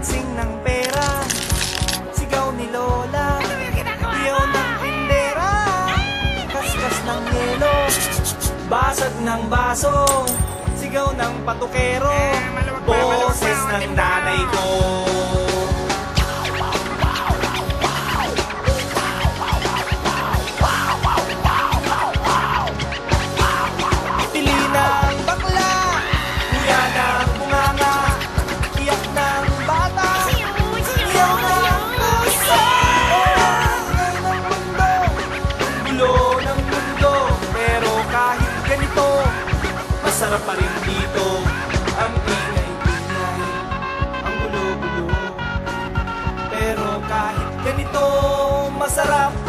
dancing ng pera. Sigaw ni Lola. Iyaw ng pindera Kaskas ng yelo. Basag ng baso. Sigaw ng patukero. Boses ng nanay ko. Masarap pa rin dito Ang ingay-ingay Ang gulo-gulo Pero kahit ganito Masarap